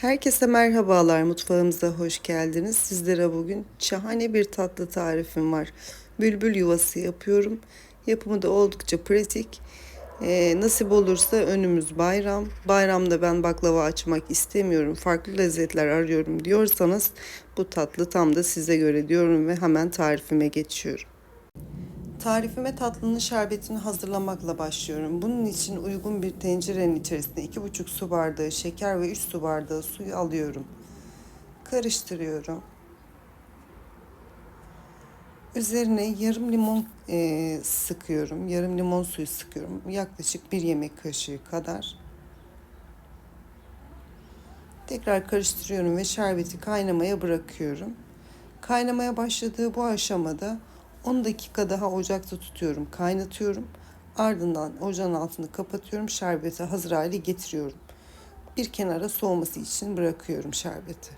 Herkese merhabalar, mutfağımıza hoş geldiniz. Sizlere bugün şahane bir tatlı tarifim var. Bülbül yuvası yapıyorum. Yapımı da oldukça pratik. Ee, nasip olursa önümüz bayram. Bayramda ben baklava açmak istemiyorum, farklı lezzetler arıyorum diyorsanız bu tatlı tam da size göre diyorum ve hemen tarifime geçiyorum. Tarifime tatlının şerbetini hazırlamakla başlıyorum. Bunun için uygun bir tencerenin içerisine 2,5 su bardağı şeker ve 3 su bardağı suyu alıyorum. Karıştırıyorum. Üzerine yarım limon e, sıkıyorum. Yarım limon suyu sıkıyorum. Yaklaşık bir yemek kaşığı kadar. Tekrar karıştırıyorum ve şerbeti kaynamaya bırakıyorum. Kaynamaya başladığı bu aşamada 10 dakika daha ocakta tutuyorum, kaynatıyorum. Ardından ocağın altını kapatıyorum, şerbeti hazır hale getiriyorum. Bir kenara soğuması için bırakıyorum şerbeti.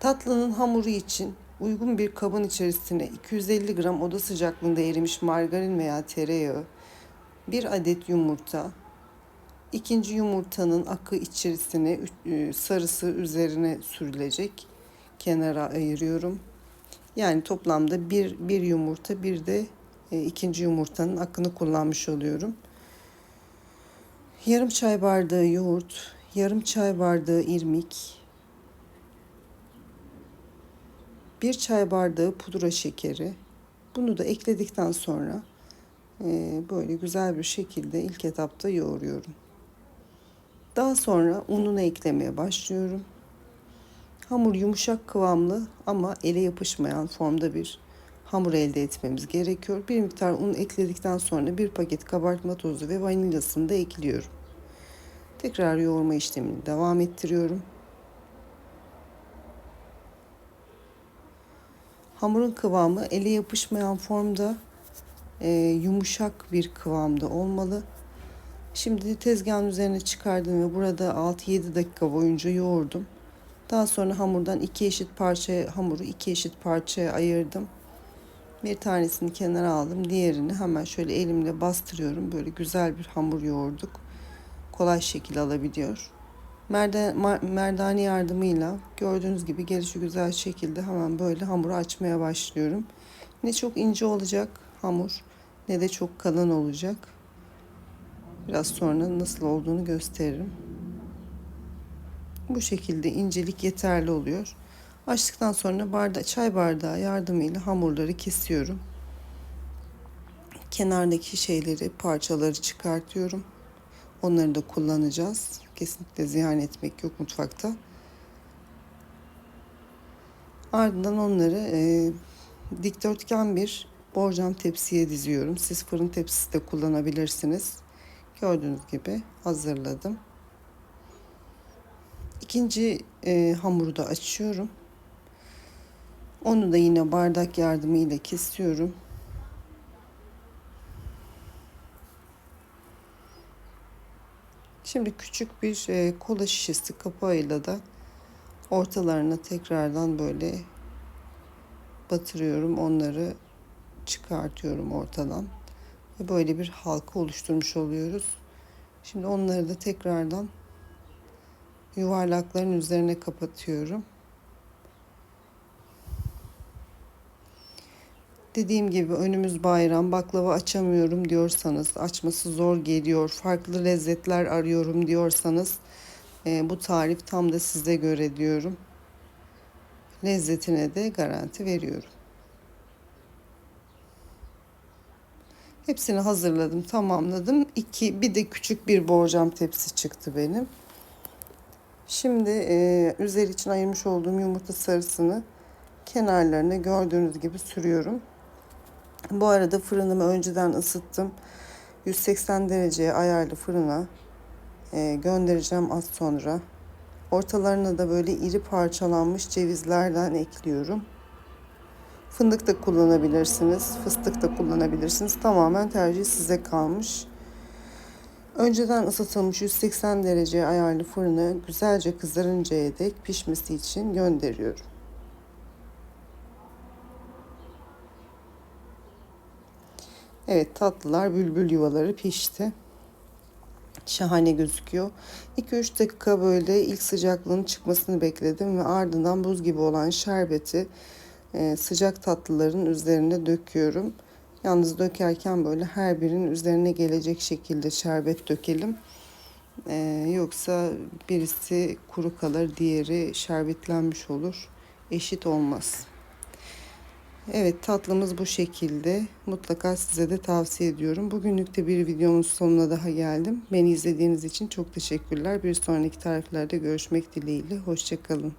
Tatlının hamuru için uygun bir kabın içerisine 250 gram oda sıcaklığında erimiş margarin veya tereyağı, bir adet yumurta, ikinci yumurtanın akı içerisine sarısı üzerine sürülecek kenara ayırıyorum. Yani toplamda bir, bir yumurta bir de e, ikinci yumurtanın akını kullanmış oluyorum. Yarım çay bardağı yoğurt, yarım çay bardağı irmik, bir çay bardağı pudra şekeri. Bunu da ekledikten sonra e, böyle güzel bir şekilde ilk etapta yoğuruyorum. Daha sonra ununu eklemeye başlıyorum. Hamur yumuşak kıvamlı ama ele yapışmayan formda bir hamur elde etmemiz gerekiyor. Bir miktar un ekledikten sonra bir paket kabartma tozu ve vanilyasını da ekliyorum. Tekrar yoğurma işlemini devam ettiriyorum. Hamurun kıvamı ele yapışmayan formda e, yumuşak bir kıvamda olmalı. Şimdi tezgahın üzerine çıkardım ve burada 6-7 dakika boyunca yoğurdum. Daha sonra hamurdan iki eşit parçaya hamuru iki eşit parçaya ayırdım. Bir tanesini kenara aldım. Diğerini hemen şöyle elimle bastırıyorum. Böyle güzel bir hamur yoğurduk. Kolay şekil alabiliyor. Merdan, merdane yardımıyla gördüğünüz gibi gelişi güzel şekilde hemen böyle hamuru açmaya başlıyorum. Ne çok ince olacak hamur ne de çok kalın olacak. Biraz sonra nasıl olduğunu gösteririm. Bu şekilde incelik yeterli oluyor. Açtıktan sonra barda çay bardağı yardımıyla hamurları kesiyorum. Kenardaki şeyleri, parçaları çıkartıyorum. Onları da kullanacağız. Kesinlikle ziyan etmek yok mutfakta. Ardından onları e, dikdörtgen bir borcam tepsiye diziyorum. Siz fırın tepsisi de kullanabilirsiniz. Gördüğünüz gibi hazırladım. İkinci e, hamuru da açıyorum. Onu da yine bardak yardımıyla kesiyorum. Şimdi küçük bir e, kola şişesi kapağıyla da ortalarına tekrardan böyle batırıyorum. Onları çıkartıyorum ortadan. Ve böyle bir halka oluşturmuş oluyoruz. Şimdi onları da tekrardan yuvarlakların üzerine kapatıyorum. Dediğim gibi önümüz bayram baklava açamıyorum diyorsanız açması zor geliyor farklı lezzetler arıyorum diyorsanız e, bu tarif tam da size göre diyorum. Lezzetine de garanti veriyorum. Hepsini hazırladım, tamamladım. İki, bir de küçük bir borcam tepsi çıktı benim. Şimdi e, üzeri için ayırmış olduğum yumurta sarısını kenarlarına gördüğünüz gibi sürüyorum. Bu arada fırınımı önceden ısıttım. 180 dereceye ayarlı fırına e, göndereceğim az sonra. Ortalarına da böyle iri parçalanmış cevizlerden ekliyorum. Fındık da kullanabilirsiniz, fıstık da kullanabilirsiniz. Tamamen tercih size kalmış. Önceden ısıtılmış 180 derece ayarlı fırına güzelce kızarıncaya dek pişmesi için gönderiyorum. Evet tatlılar bülbül yuvaları pişti. Şahane gözüküyor. 2-3 dakika böyle ilk sıcaklığının çıkmasını bekledim ve ardından buz gibi olan şerbeti e, sıcak tatlıların üzerine döküyorum. Yalnız dökerken böyle her birinin üzerine gelecek şekilde şerbet dökelim. E, yoksa birisi kuru kalır, diğeri şerbetlenmiş olur. Eşit olmaz. Evet tatlımız bu şekilde. Mutlaka size de tavsiye ediyorum. Bugünlük de bir videomun sonuna daha geldim. Beni izlediğiniz için çok teşekkürler. Bir sonraki tariflerde görüşmek dileğiyle. Hoşçakalın.